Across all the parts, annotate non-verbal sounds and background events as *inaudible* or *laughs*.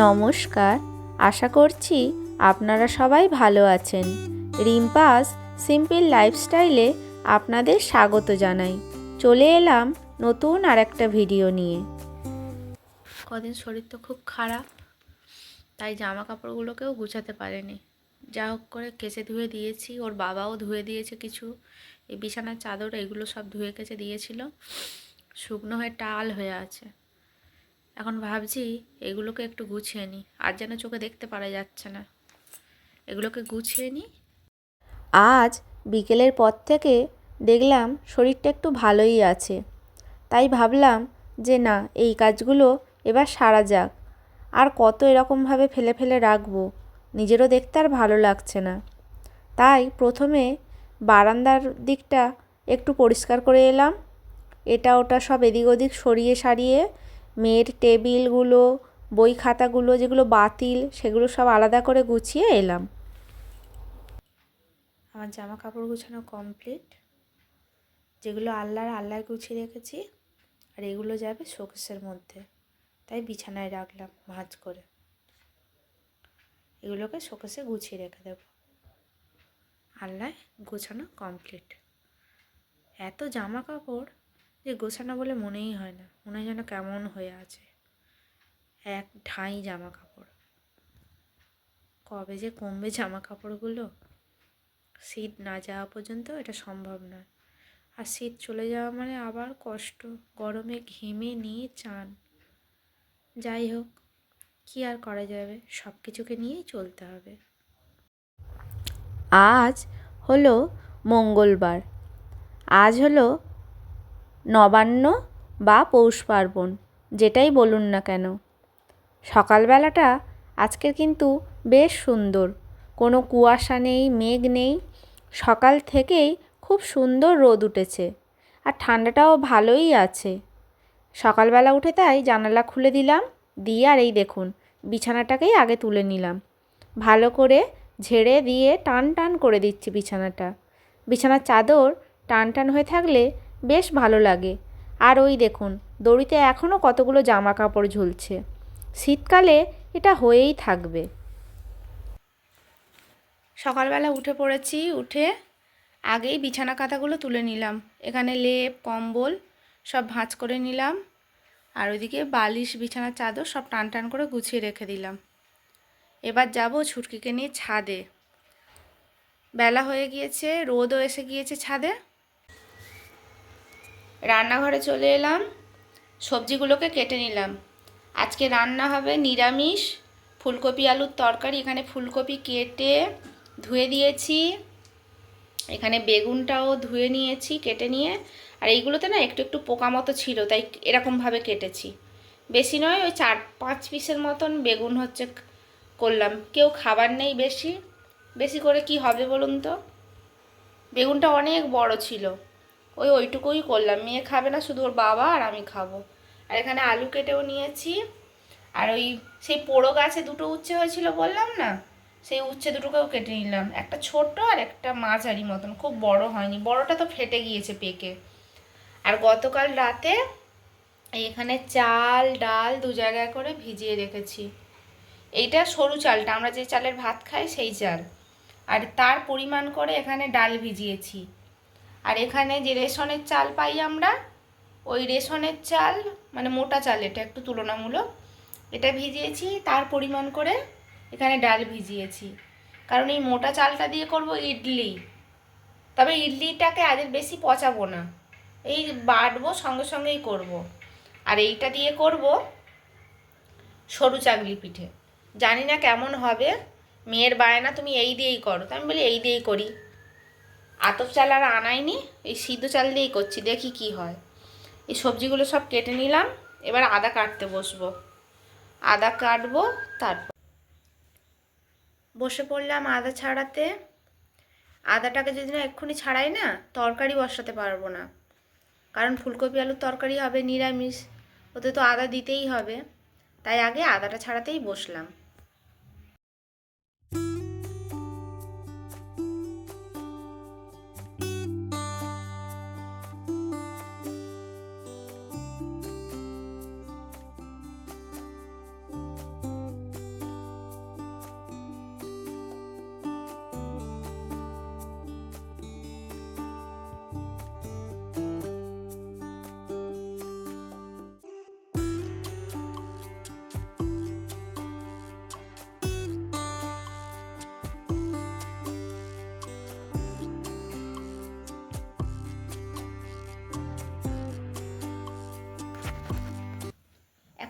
নমস্কার। আশা করছি আপনারা সবাই ভালো আছেন। রিম্পাস সিম্পল লাইফস্টাইলে আপনাদের স্বাগত জানাই। চলে এলাম নতুন আর একটা ভিডিও নিয়ে। কদিন শরীর তো খুব খারাপ, তাই জামা কাপড়গুলোকেও গুছাতে পারেনি। যা হোক করে কেচে ধুয়ে দিয়েছি, ওর বাবাও ধুয়ে দিয়েছে কিছু। এই বিছানার চাদর এগুলো সব ধুয়ে কেচে দিয়েছিল। শুকনো হয়ে টাল হয়ে আছে। এখন ভাবছি এগুলোকে একটু গুছিয়ে নিই। আর যেন চোখে দেখতে পারা যাচ্ছে না। এগুলোকে গুছিয়ে নিই। আজ বিকেলের পর থেকে দেখলাম শরীরটা একটু ভালোই আছে। তাই ভাবলাম যে না, এই কাজগুলো এবার সারা যাক। আর কত এরকমভাবে ফেলে ফেলে রাখব, নিজেরও দেখতে আর ভালো লাগছে না। তাই প্রথমে বারান্দার দিকটা একটু পরিষ্কার করে এলাম। এটা ওটা সব এদিক ওদিক সরিয়ে সারিয়ে মেয়ের টেবিলগুলো, বই খাতাগুলো যেগুলো বাতিল, সেগুলো সব আলাদা করে গুছিয়ে এলাম। আমার জামা কাপড় গুছানো কমপ্লিট যেগুলো আল্লাহর আল্লাহ গুছিয়ে রেখেছি, আর এগুলো যাবে শোকেসের মধ্যে। তাই বিছানায় রাখলাম ভাঁজ করে। এগুলোকে শোকেসে গুছিয়ে রেখে দেব। আল্লাহ গোছানো কমপ্লিট এত জামা কাপড় যে গোছানো বলে মনেই হয় না। মনে হয় যেন কেমন হয়ে আছে। এক ঢাই জামা কাপড় কবে যে কমবে জামা কাপড়গুলো শীত না যাওয়া পর্যন্ত এটা সম্ভব নয়। আর শীত চলে যাওয়া মানে আবার কষ্ট। গরমে ঘেমে নিয়ে চান। যাই হোক, কি আর করা যাবে? সব কিছুকে নিয়েই চলতে হবে। আজ হলো মঙ্গলবার। আজ হলো নবান্ন বা পৌষ পার্বণ, যেটাই বলুন না কেন। সকালবেলাটা আজকের কিন্তু বেশ সুন্দর। কোনো কুয়াশা নেই, মেঘ নেই। সকাল থেকেই খুব সুন্দর রোদ উঠেছে আর ঠান্ডাটাও ভালোই আছে। সকালবেলা উঠে তাই জানালা খুলে দিলাম, দিয়ে আর এই দেখুন, বিছানাটাকেই আগে তুলে নিলাম। ভালো করে ঝেড়ে দিয়ে টান টান করে দিচ্ছি বিছানাটা। বিছানার চাদর টান টান হয়ে থাকলে বেশ ভালো লাগে। আর ওই দেখুন, দড়িতে এখনও কতগুলো জামা কাপড় ঝুলছে। শীতকালে এটা হয়েই থাকবে। সকালবেলা উঠে পড়েছি, উঠে আগেই বিছানা কাঁথাগুলো তুলে নিলাম। এখানে লেপ, কম্বল সব ভাঁজ করে নিলাম। আর ওইদিকে বালিশ, বিছানার চাদর সব টান টান করে গুছিয়ে রেখে দিলাম। এবার যাব ছুটকিকে নিয়ে ছাদে। বেলা হয়ে গিয়েছে, রোদও এসে গিয়েছে ছাদে। রান্নাঘরে চলে এলাম, সবজিগুলোকে কেটে নিলাম। আজকে রান্না হবে নিরামিষ, ফুলকপি আলুর তরকারি, এখানে ফুলকপি কেটে ধুয়ে দিয়েছি। এখানে বেগুনটাও ধুয়ে নিয়েছি কেটে নিয়ে। আর এইগুলোতে না একটু একটু পোকা মতো ছিল, তাই এরকমভাবে কেটেছি। বেশি নয়, ওই চার পাঁচ পিসের মতন বেগুন হচ্ছে করলাম। কেউ খাবার নেই বেশি। বেশি করে কি হবে বলুন তো? বেগুনটা অনেক বড় ছিল। ওই ওইটুকুই করলাম। মেয়ে খাবে না, শুধু ওর বাবা আর আমি খাব। আর এখানে আলু কেটেও নিয়েছি। আর ওই সেই পোড়ো গাছে দুটো উচ্ছে হয়েছিল বললাম না? সেই উচ্ছে দুটোকেও কেটে নিলাম। একটা ছোট আর একটা মাঝারি মতন। খুব বড় হয়নি। বড়টা তো ফেটে গিয়েছে পেকে। আর গতকাল রাতে এখানে চাল, ডাল দু জায়গায় করে ভিজিয়ে রেখেছি। এইটা সরু চালটা। আমরা যে চালের ভাত খাই সেই চাল। আর তার পরিমাণ করে এখানে ডাল ভিজিয়েছি। আর এখানে যে রেশনের চাল পাই আমরা, ওই রেশনের চাল মানে মোটা চাল এটা একটু তুলনামূলক, এটা ভিজিয়েছি, তার পরিমাণ করে এখানে ডাল ভিজিয়েছি। কারণ এই মোটা চালটা দিয়ে করব ইডলি। তবে ইডলিটাকে আজ বেশি পচাবো না। এই বাটবো, সঙ্গে সঙ্গেই করব। আর এইটা দিয়ে করব সরু চাগলি পিঠে। জানি না কেমন হবে, মেয়ের বায়না তুমি এই দিয়েই করো। তো আমি বলি এই দিয়েই করি। আতপ চাল আর আনাইনি, এই সিদ্ধ চাল দিয়েই করছি, দেখি কি হয়। এই সবজিগুলো সব কেটে নিলাম, এবার আদা কাটতে বসবো। আদা কাটবো, তারপর বসে পড়লাম আদা ছাড়াতে। আদাটাকে যদি না এক্ষুনি ছাড়াই না, তরকারি বসাতে পারব না। কারণ ফুলকপি আলুর তরকারি হবে, নিরামিষ, ওতে তো আদা দিতেই হবে। তাই আগে আদাটা ছাড়াতেই বসলাম।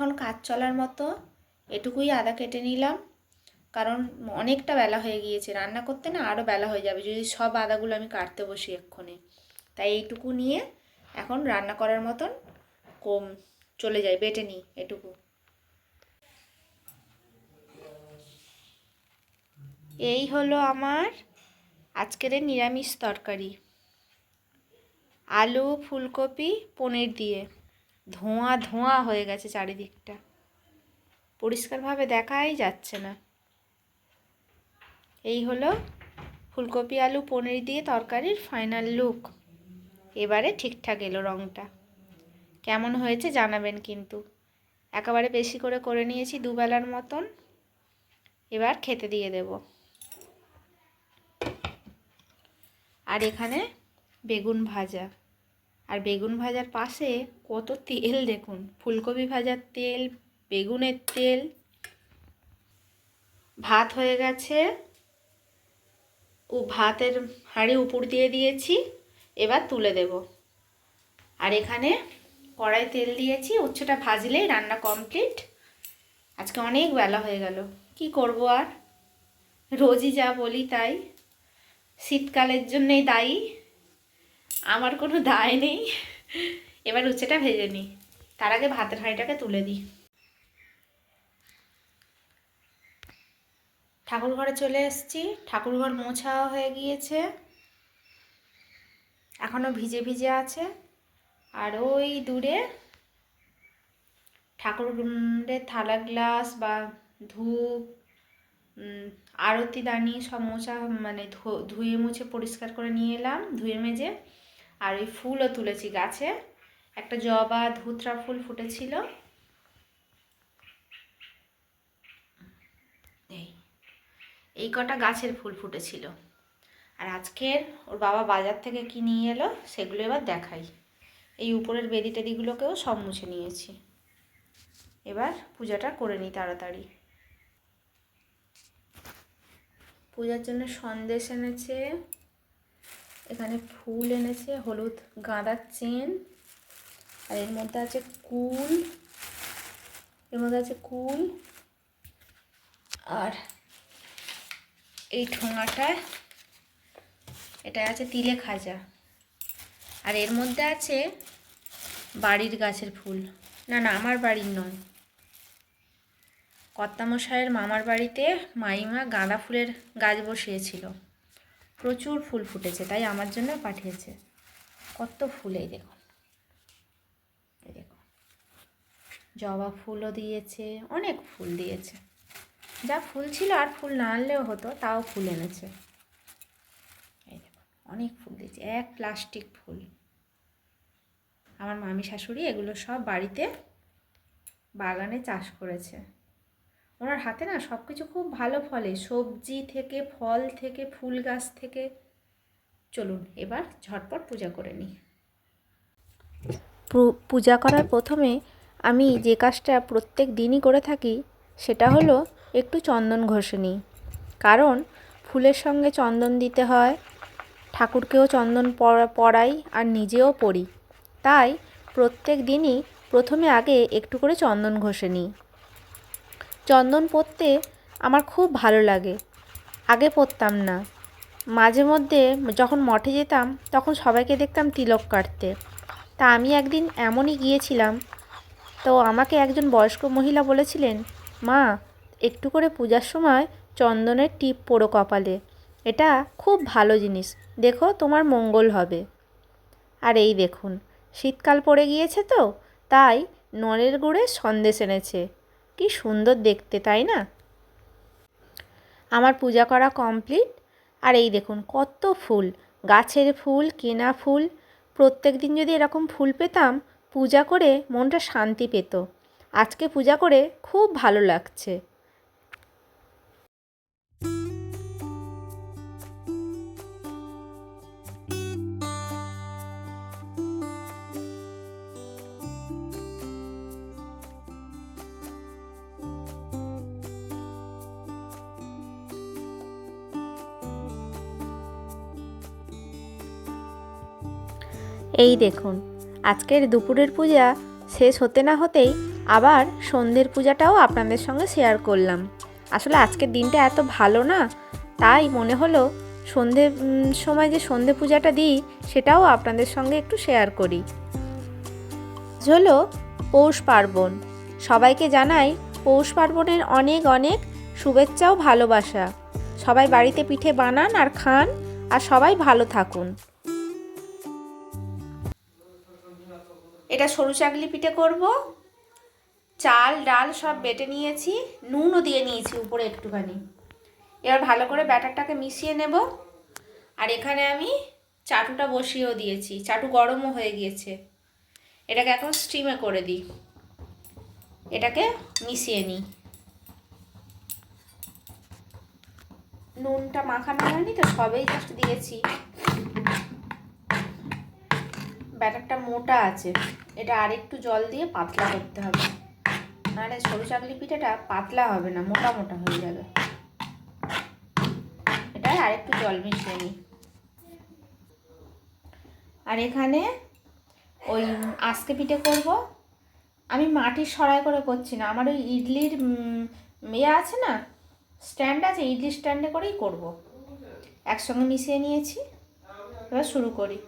এখন কাজ চলার মতো এটুকুই আদা কেটে নিলাম। কারণ অনেকটা বেলা হয়ে গিয়েছে, রান্না করতে না আরও বেলা হয়ে যাবে, যদি সব আদাগুলো আমি কাটতে বসি এক্ষুনি। তাই এইটুকু নিয়ে এখন রান্না করার মতন কম চলে যায়, বেটে নিই এটুকু। এই হলো আমার আজকের নিরামিষ তরকারি। আলু, ফুলকপি, পনির দিয়ে। ধোঁয়া ধোঁয়া হয়ে গেছে চারিদিকটা। পরিষ্কারভাবে দেখাই যাচ্ছে না। এই হলো ফুলকপি আলু পনির দিয়ে তরকারির ফাইনাল লুক এবারে ঠিকঠাক এলো রঙটা কেমন হয়েছে জানাবেন কিন্তু। একেবারে বেশি করে করে নিয়েছি দুবেলার মতন। এবার খেতে দিয়ে দেব। আর এখানে বেগুন ভাজা। আর বেগুন ভাজার পাশে কত তেল দেখুন। ফুলকপি ভাজার তেল, বেগুনের তেল। ভাত হয়ে গেছে। ও ভাতের হাঁড়ি উপর দিয়ে দিয়েছি, এবার তুলে দেব। আর এখানে কড়াই তেল দিয়েছি উচ্চটা ভাজলেই রান্না কমপ্লিট আজকে অনেক বেলা হয়ে গেল, কি করব আর? রোজই যা বলি তাই। শীতকালের জন্যেই দায়ী। আমার কোনো দায় নেই। এবার উচ্ছেটা ভেজে নিই। তার আগে ভাতের হাঁড়িটাকে তুলে দিই। ঠাকুর ঘরে চলে এসেছি। ঠাকুর ঘর মোছাও হয়ে গিয়েছে। এখনও ভিজে ভিজে আছে। আর ওই দূরে ঠাকুরের থালা গ্লাস বা ধূপ আরতি দানি সব মোছা মানে ধুয়ে মুছে পরিষ্কার করে নিয়ে এলাম। ধুয়ে মেজে আর ওই ফুলও তুলেছি গাছে। একটা জবা, ধুতরা ফুল ফুটেছিল। এই এই কটা গাছের ফুল ফুটেছিল। আর আজকের ওর বাবা বাজার থেকে কি নিয়ে এলো, সেগুলো এবার দেখাই। এই উপরের বেদি টেদিগুলোকেও সব মুছে নিয়েছি। এবার পূজাটা করে নিই তাড়াতাড়ি। পূজার জন্য সন্দেশ এনেছে। এখানে ফুল এনেছে, হলুদ গাঁদার চেন, আর এর মধ্যে আছে কুল, এর মধ্যে আছে কুল, আর এই ঠোঙাটায় এটা আছে তিলে খাজা, আর এর মধ্যে আছে বাড়ির গাছের ফুল। না না, আমার বাড়ির নয়। কর্তামশাইয়ের মামার বাড়িতে মাইমা গাঁদা ফুলের গাছ বসিয়েছিল। প্রচুর ফুল ফুটেছে, তাই আমার জন্য পাঠিয়েছে। কত ফুল, এই দেখুন। এই দেখুন। জবা ফুলও দিয়েছে, অনেক ফুল দিয়েছে। যা ফুল ছিল আর ফুল না আনলেও হতো, তাও ফুল এনেছে। এই দেখুন, অনেক ফুল দিয়েছে, এক প্লাস্টিক ফুল। আমার মামি শাশুড়ি এগুলো সব বাড়িতে বাগানে চাষ করেছে। ওনার হাতে না সব কিছু খুব ভালো ফলে। সবজি থেকে, ফল থেকে, ফুল গাছ থেকে। চলুন এবার ঝটপট পূজা করে নিই। পূজা করার প্রথমে আমি যে কাজটা প্রত্যেক দিনই করে থাকি, সেটা হলো একটু চন্দন ঘষে নিই কারণ ফুলের সঙ্গে চন্দন দিতে হয়, ঠাকুরকেও চন্দন পড়াই আর নিজেও পড়ি তাই প্রত্যেক দিনই প্রথমে আগে একটু করে চন্দন ঘষে নিই। চন্দন পরতে আমার খুব ভালো লাগে। আগে পরতাম না। মাঝে মধ্যে যখন মঠে যেতাম, তখন সবাইকে দেখতাম তিলক কাটতে। তা আমি একদিন এমনই গিয়েছিলাম, তো আমাকে একজন বয়স্ক মহিলা বলেছিলেন, মা, একটু করে পূজার সময় চন্দনের টিপ পোড়ো কপালে। এটা খুব ভালো জিনিস। দেখো তোমার মঙ্গল হবে। আর এই দেখুন, শীতকাল পড়ে গিয়েছে তো, তাই নলের গুড়ে সন্দেশ এনেছে। কি সুন্দর দেখতে, তাই না? আমার পূজা করা কমপ্লিট আর এই দেখুন, কত ফুল। গাছের ফুল, কেনা ফুল। প্রত্যেক দিন যদি এরকম ফুল পেতাম, পূজা করে মনটা শান্তি পেত। আজকে পূজা করে খুব ভালো লাগছে। এই দেখুন, আজকের দুপুরের পূজা শেষ হতে না হতেই আবার সন্ধ্যের পূজাটাও আপনাদের সঙ্গে শেয়ার করলাম। আসলে আজকের দিনটা এত ভালো না, তাই মনে হলো সন্ধে সময় যে সন্ধে পূজাটা দিই, সেটাও আপনাদের সঙ্গে একটু শেয়ার করি। হলো পৌষ পার্বণ। সবাইকে জানাই পৌষ পার্বণের অনেক অনেক শুভেচ্ছা ও ভালোবাসা। সবাই বাড়িতে পিঠে বানান আর খান, আর সবাই ভালো থাকুন। এটা সরু চাকলি পিঠে করব। চাল, ডাল সব বেটে নিয়েছি। নুনও দিয়ে নিয়েছি উপরে একটুখানি। এবার ভালো করে ব্যাটারটাকে মিশিয়ে নেব। আর এখানে আমি চাটুটা বসিয়েও দিয়েছি। চাটু গরমও হয়ে গিয়েছে। এটাকে এখন স্টিমে করে দিই। এটাকে মিশিয়ে নিই। নুনটা মাখানো হয়নি তো সবেই জাস্ট দিয়েছি। ব্যাটারটা মোটা আছে, এটা আরেকটু জল দিয়ে পাতলা করতে হবে। নাহলে সরু চাকলি পিঠাটা পাতলা হবে না, মোটা মোটা হয়ে যাবে। এটা আরেকটু জল মিশিয়ে নিই। আর এখানে ওই আজকে পিঠে করব। আমি মাটির সরাই করে করছি না, আমার ওই ইডলির ইয়ে আছে না, স্ট্যান্ড আছে, ইডলি স্ট্যান্ডে করেই করব। একসঙ্গে মিশিয়ে নিয়েছি। এবার শুরু করি।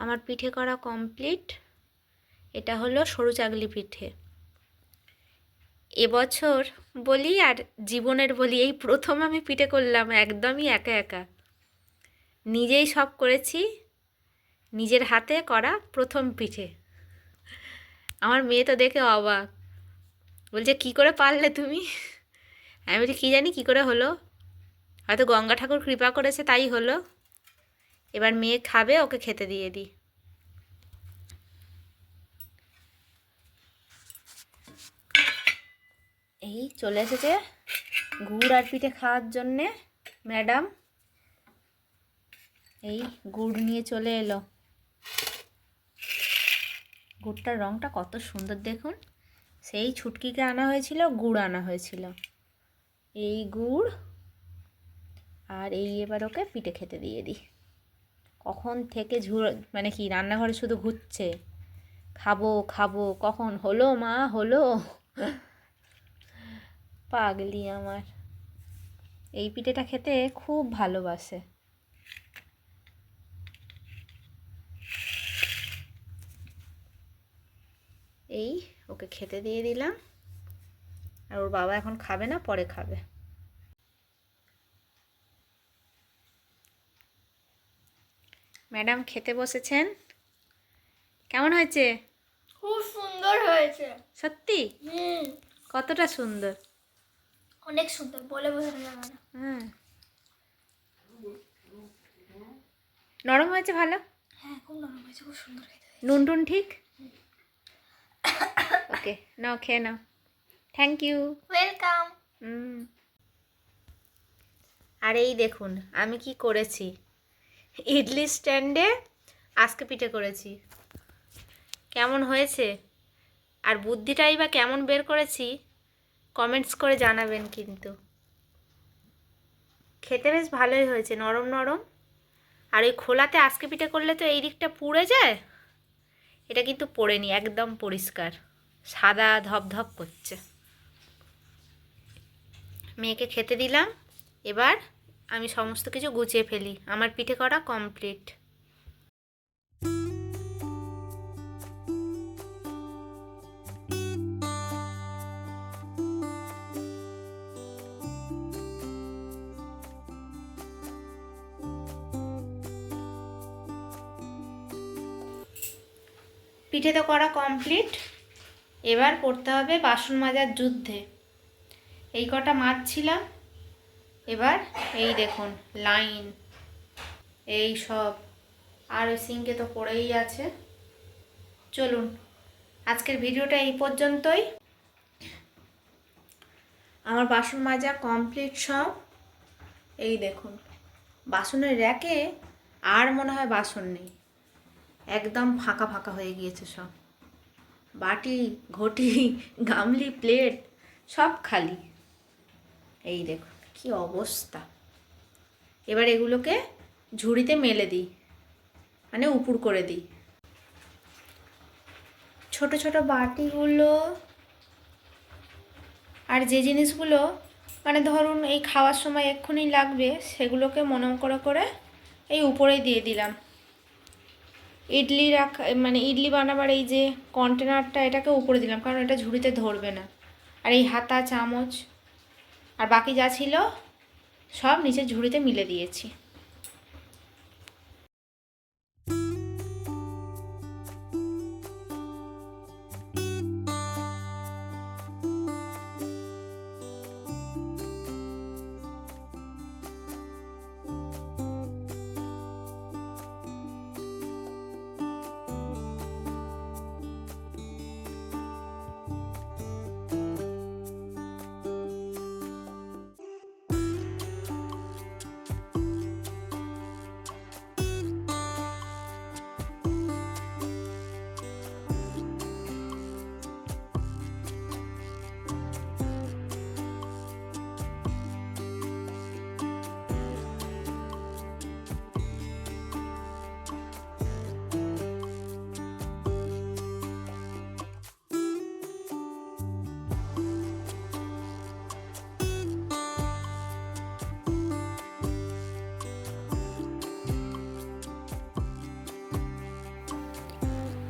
আমার পিঠে করা কমপ্লিট এটা হলো সরু চাগলি পিঠে। এবছর বলি আর জীবনের বলি, এই প্রথম আমি পিঠে করলাম একদমই একা একা। নিজেই সব করেছি, নিজের হাতে করা প্রথম পিঠে। আমার মেয়ে তো দেখে অবাক। বলছে, কি করে পারলে তুমি? আমি বলি কী জানি কী করে হলো? হয়তো গঙ্গা ঠাকুর কৃপা করেছে, তাই হলো। এবার মেয়ে খাবে, ওকে খেতে দিয়ে দিই। এই চলে এসেছে গুড় আর পিঠে খাওয়ার জন্যে, ম্যাডাম। এই গুড় নিয়ে চলে এলো। গুড়টার রঙটা কত সুন্দর দেখুন। সেই ছুটকিকে আনা হয়েছিল, গুড় আনা হয়েছিল। এই গুড়, আর এই এবার ওকে পিঠে খেতে দিয়ে দিই। কখন থেকে ঝুর মানে কি রান্নাঘরে শুধু ঘুরছে? খাব খাব, কখন? হলো মা, হলো। *laughs* পাগলি আমার। এই পিঠেটা খেতে খুব ভালোবাসে। এই, ওকে খেতে দিয়ে দিলাম। আর ওর বাবা এখন খাবে না, পরে খাবে। ম্যাডাম খেতে বসেছেন? কেমন হয়েছে? খুব সুন্দর হয়েছে। সত্যি? কতটা সুন্দর? অনেক সুন্দর বলে বোঝানো যাবে না। হ্যাঁ নরম হয়েছে ভালো? হ্যাঁ খুব নরম হয়েছে খুব সুন্দর খেতে নুন টুন ঠিক? ওকে নাও খেয়ে নাও। থ্যাংক ইউ ওয়েলকাম আর এই দেখুন আমি কি করেছি? ইডলি স্ট্যান্ডে আজকে পিঠে করেছি। কেমন হয়েছে? আর বুদ্ধিটাই বা কেমন বের করেছি কমেন্টস করে জানাবেন কিন্তু। খেতে বেশ ভালোই হয়েছে, নরম নরম। আর ওই খোলাতে আজকে পিঠে করলে তো এই দিকটা পুড়ে যায়? এটা কিন্তু পড়েনি, একদম পরিষ্কার। সাদা ধপধপ করছে। মেয়েকে খেতে দিলাম, এবার আমি সমস্ত কিছু গুছিয়ে ফেলি। আমার পিঠে করা কমপ্লিট পিঠে তো করা কমপ্লিট এবার করতে হবে বাসন মাজার যুদ্ধে। এই কটা মাজছিলাম এবার এই দেখুন লাইন এই সব। আর ওই সিঙ্কে তো পড়েই আছে। চলুন, আজকের ভিডিওটা এই পর্যন্তই। আমার বাসন মাজা কমপ্লিট সব। এই দেখুন, বাসনের র্যাকে আর মনে হয় বাসন নেই। একদম ফাঁকা ফাঁকা হয়ে গিয়েছে সব। বাটি, ঘটি, গামলি প্লেট সব খালি। এই দেখুন। কি অবস্থা? এবার এগুলোকে ঝুড়িতে মেলে দিই মানে উপুর করে দিই। ছোট ছোট বাটিগুলো আর যে জিনিসগুলো মানে ধরুন এই খাওয়ার সময় এক্ষুনি লাগবে, সেগুলোকে মনে করে করে এই উপরে দিয়ে দিলাম। ইডলি রাখা মানে ইডলি বানাবার এই যে কন্টেনারটা এটাকে উপরে দিলাম, কারণ এটা ঝুড়িতে ধরবে না। আর এই হাতা, চামচ আর বাকি যা ছিল সব নিচের ঝুড়িতে মিলে দিয়েছি।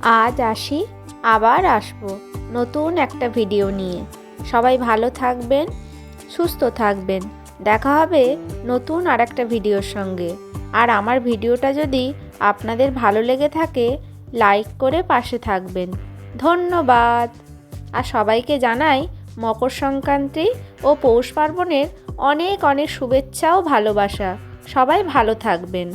আজ আসি, আবার আসব নতুন একটা ভিডিও নিয়ে। সবাই ভালো থাকবেন, সুস্থ থাকবেন। দেখা হবে নতুন আর একটা ভিডিওর সঙ্গে। আর আমার ভিডিওটা যদি আপনাদের ভালো লেগে থাকে লাইক করে পাশে থাকবেন। ধন্যবাদ। আর সবাইকে জানাই, মকর সংক্রান্তি ও পৌষ পার্বণের অনেক অনেক শুভেচ্ছা ও ভালোবাসা। সবাই ভালো থাকবেন।